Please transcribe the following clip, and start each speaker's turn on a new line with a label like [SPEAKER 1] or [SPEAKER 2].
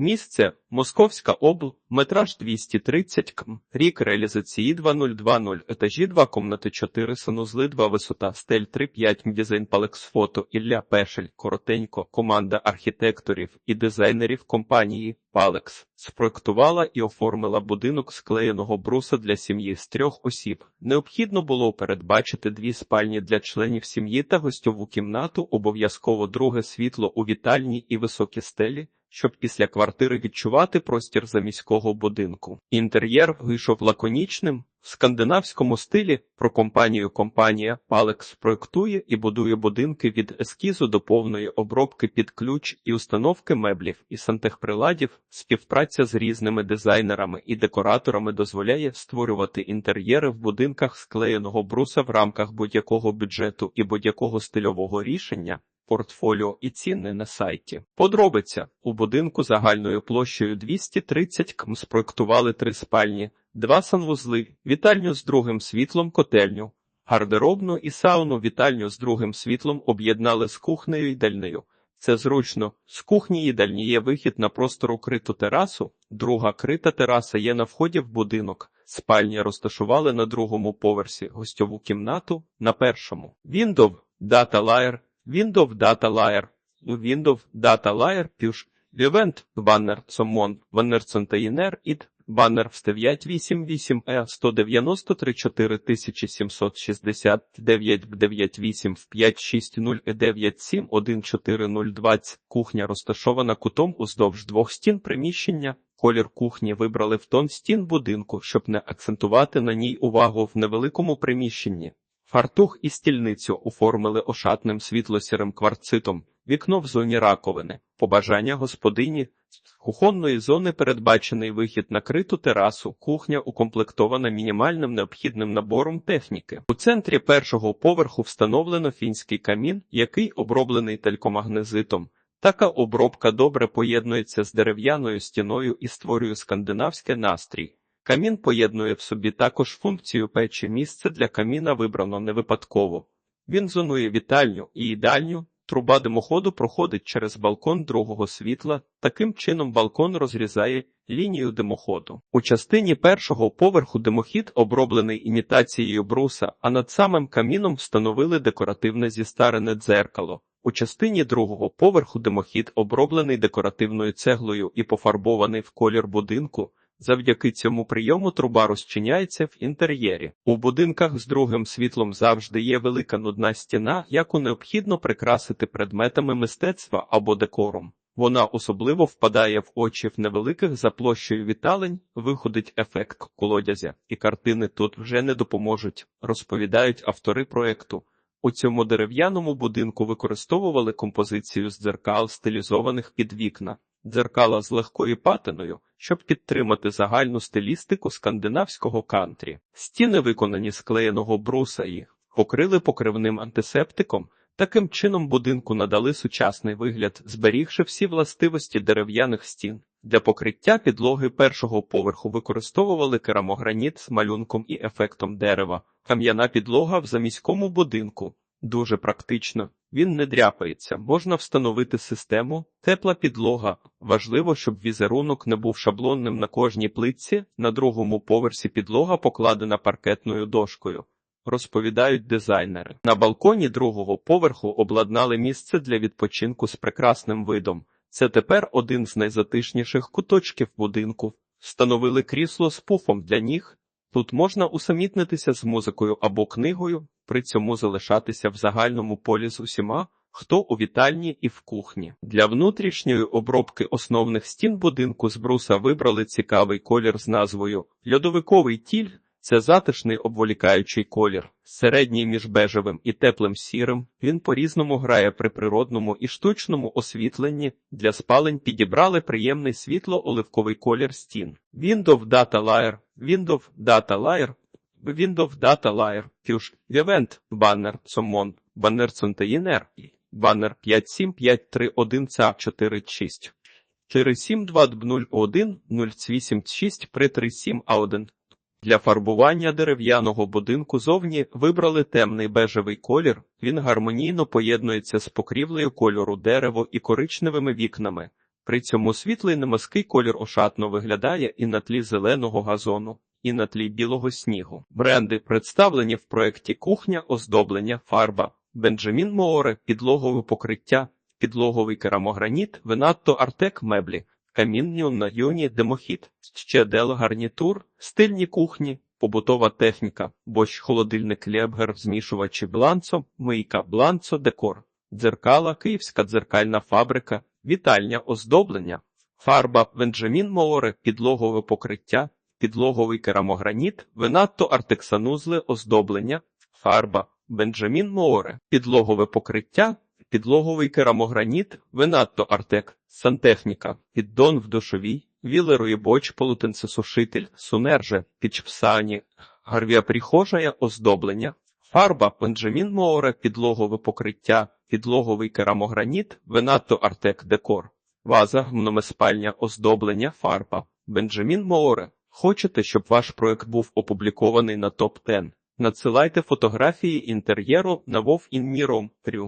[SPEAKER 1] Місце Московська обл, метраж 230 км, рік реалізації 2020, етажі 2 комнати 4 санузли 2 висота, стель 3-5 дизайн Палекс Фото, Ілля Пешель, коротенько, команда архітекторів і дизайнерів компанії Палекс спроектувала і оформила будинок склеєного бруса для сім'ї з трьох осіб. Необхідно було передбачити дві спальні для членів сім'ї та гостьову кімнату, обов'язково друге світло у вітальні і високі стелі, щоб після квартири відчувати простір заміського будинку. Інтер'єр вийшов лаконічним. В скандинавському стилі про компанію компанія Palex проектує і будує будинки від ескізу до повної обробки під ключ і установки меблів і сантехприладів. Співпраця з різними дизайнерами і декораторами дозволяє створювати інтер'єри в будинках склеєного бруса в рамках будь-якого бюджету і будь-якого стильового рішення. Портфоліо і ціни на сайті. Подробиця у будинку загальною площею 230 км спроектували три спальні, два санвузли, вітальню з другим світлом, котельню, гардеробну і сауну вітальню з другим світлом об'єднали з кухнею і дальнею. Це зручно. З кухні їдальні є вихід на простору криту терасу, друга крита тераса є на вході в будинок. Спальні розташували на другому поверсі, гостьову кімнату на першому. Windows, Data Layer, Windows Data Layer, Windows Data Layer, Push, Event, Banner, Summon, Banner Container, ID, Баннер в 988 e 193 4769 98 в 560 e 97 14020. Кухня розташована кутом уздовж двох стін приміщення. Колір кухні вибрали в тон стін будинку, щоб не акцентувати на ній увагу в невеликому приміщенні. Фартух і стільницю оформили ошатним світло-сірим кварцитом, вікно в зоні раковини, побажання господині. З кухонної зони передбачений вихід на криту терасу, кухня укомплектована мінімальним необхідним набором техніки. У центрі першого поверху встановлено фінський камін, який оброблений талькомагнезитом. Така обробка добре поєднується з дерев'яною стіною і створює скандинавський настрій. Камін поєднує в собі також функцію печі. Місце для каміна вибрано не випадково. Він зонує вітальню і їдальню. Труба димоходу проходить через балкон другого світла. Таким чином балкон розрізає лінію димоходу. У частині першого поверху димохід оброблений імітацією бруса, а над самим каміном встановили декоративне зістарене дзеркало. У частині другого поверху димохід оброблений декоративною цеглою і пофарбований в колір будинку. Завдяки цьому прийому труба розчиняється в інтер'єрі. У будинках з другим світлом завжди є велика нудна стіна, яку необхідно прикрасити предметами мистецтва або декором. Вона особливо впадає в очі в невеликих за площею віталень, виходить ефект колодязя, і картини тут вже не допоможуть, розповідають автори проекту. У цьому дерев'яному будинку використовували композицію з дзеркал, стилізованих під вікна дзеркала з легкою патиною, щоб підтримати загальну стилістику скандинавського кантрі. Стіни виконані з клеєного бруса і покрили покривним антисептиком. Таким чином будинку надали сучасний вигляд, зберігши всі властивості дерев'яних стін. Для покриття підлоги першого поверху використовували керамограніт з малюнком і ефектом дерева, кам'яна підлога в заміському будинку. Дуже практично, він не дряпається, можна встановити систему, тепла підлога. Важливо, щоб візерунок не був шаблонним на кожній плитці, на другому поверсі підлога покладена паркетною дошкою. Розповідають дизайнери. На балконі другого поверху обладнали місце для відпочинку з прекрасним видом. Це тепер один з найзатишніших куточків будинку. Встановили крісло з пуфом для ніг. Тут можна усамітнитися з музикою або книгою, при цьому залишатися в загальному полі з усіма, хто у вітальні і в кухні. Для внутрішньої обробки основних стін будинку з бруса вибрали цікавий колір з назвою Льодовиковий тіль. Це затишний обволікаючий колір, середній між бежевим і теплим сірим. Він по-різному грає при природному і штучному освітленні. Для спалень підібрали приємний світло-оливковий колір стін. Windows Data Layer, Windows Data Layer Windows Data Layer, Fusion, Event, Banner, Summon, Banner Container, Banner 57531 ca 46 47201 086 337 a 1 Для фарбування дерев'яного будинку зовні вибрали темний бежевий колір, він гармонійно поєднується з покрівлею кольору дерево і коричневими вікнами. При цьому світлий немазкий колір ошатно виглядає і на тлі зеленого газону, і на тлі білого снігу. Бренди представлені в проєкті кухня, оздоблення, фарба, Бенджамін Мооре, підлогове покриття, підлоговий керамограніт, Венатто Артек меблі, камінніум на юні демохід, ще дел гарнітур, стильні кухні, побутова техніка, борщ холодильник Лебгер, змішувачі бланцо, мийка бланцо, декор, дзеркала, київська дзеркальна фабрика, вітальня, оздоблення, фарба, Бенджамін Мооре, підлогове покриття, підлоговий керамограніт, Венатто артексанузли, оздоблення, фарба, Бенджамін Мооре, підлогове покриття, підлоговий керамограніт, Венатто Артек, сантехніка, піддон в душовій, вілерує боч, полотенцесушитель, сунерже, пічпсані, гарвія прихожая, оздоблення, фарба, Бенджамін Мооре, підлогове покриття, підлоговий керамограніт, Венатто Артек декор, ваза, мномеспальня, оздоблення, фарба, Бенджамін Мооре. Хочете, щоб ваш проект був опублікований на топ 10 Надсилайте фотографії інтер'єру на вовінміром.